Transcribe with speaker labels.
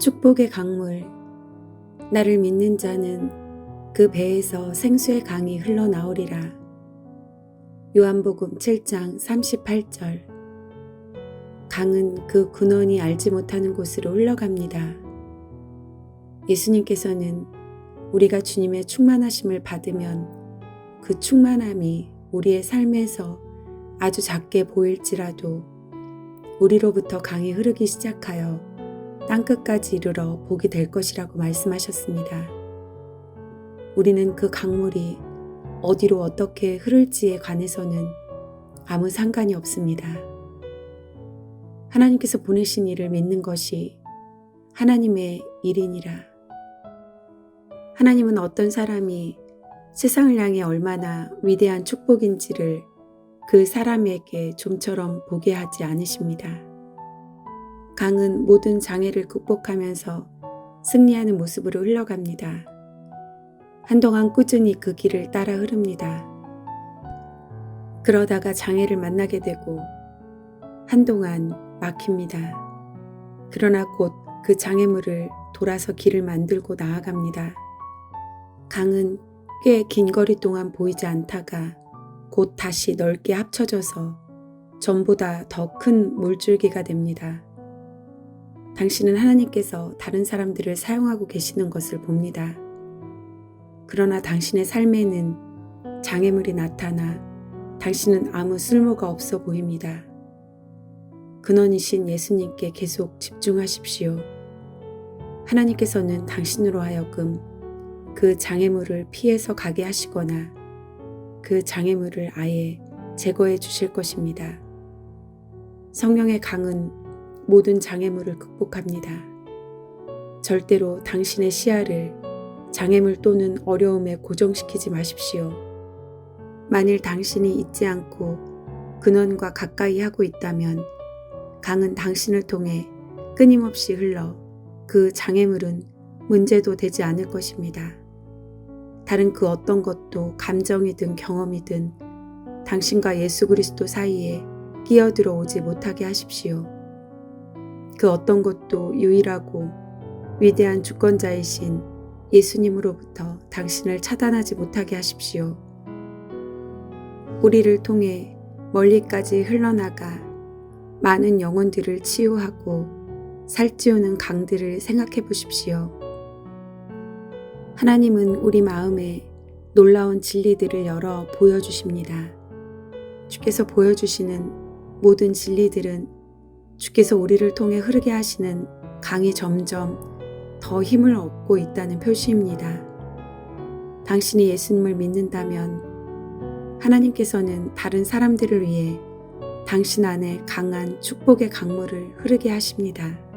Speaker 1: 축복의 강물. 나를 믿는 자는 그 배에서 생수의 강이 흘러나오리라. 요한복음 7장 38절. 강은 그 근원이 알지 못하는 곳으로 흘러갑니다. 예수님께서는 우리가 주님의 충만하심을 받으면 그 충만함이 우리의 삶에서 아주 작게 보일지라도 우리로부터 강이 흐르기 시작하여 땅끝까지 이르러 복이 될 것이라고 말씀하셨습니다. 우리는 그 강물이 어디로 어떻게 흐를지에 관해서는 아무 상관이 없습니다. 하나님께서 보내신 일을 믿는 것이 하나님의 일이니라. 하나님은 어떤 사람이 세상을 향해 얼마나 위대한 축복인지를 그 사람에게 좀처럼 보게 하지 않으십니다. 강은 모든 장애를 극복하면서 승리하는 모습으로 흘러갑니다. 한동안 꾸준히 그 길을 따라 흐릅니다. 그러다가 장애를 만나게 되고 한동안 막힙니다. 그러나 곧 그 장애물을 돌아서 길을 만들고 나아갑니다. 강은 꽤 긴 거리 동안 보이지 않다가 곧 다시 넓게 합쳐져서 전보다 더 큰 물줄기가 됩니다. 당신은 하나님께서 다른 사람들을 사용하고 계시는 것을 봅니다. 그러나 당신의 삶에는 장애물이 나타나 당신은 아무 쓸모가 없어 보입니다. 근원이신 예수님께 계속 집중하십시오. 하나님께서는 당신으로 하여금 그 장애물을 피해서 가게 하시거나 그 장애물을 아예 제거해 주실 것입니다. 성령의 강은 모든 장애물을 극복합니다. 절대로 당신의 시야를 장애물 또는 어려움에 고정시키지 마십시오. 만일 당신이 잊지 않고 근원과 가까이 하고 있다면 강은 당신을 통해 끊임없이 흘러 그 장애물은 문제도 되지 않을 것입니다. 다른 그 어떤 것도 감정이든 경험이든 당신과 예수 그리스도 사이에 끼어들어 오지 못하게 하십시오. 그 어떤 것도 유일하고 위대한 주권자이신 예수님으로부터 당신을 차단하지 못하게 하십시오. 우리를 통해 멀리까지 흘러나가 많은 영혼들을 치유하고 살찌우는 강들을 생각해 보십시오. 하나님은 우리 마음에 놀라운 진리들을 열어 보여주십니다. 주께서 보여주시는 모든 진리들은 주께서 우리를 통해 흐르게 하시는 강이 점점 더 힘을 얻고 있다는 표시입니다. 당신이 예수님을 믿는다면 하나님께서는 다른 사람들을 위해 당신 안에 강한 축복의 강물을 흐르게 하십니다.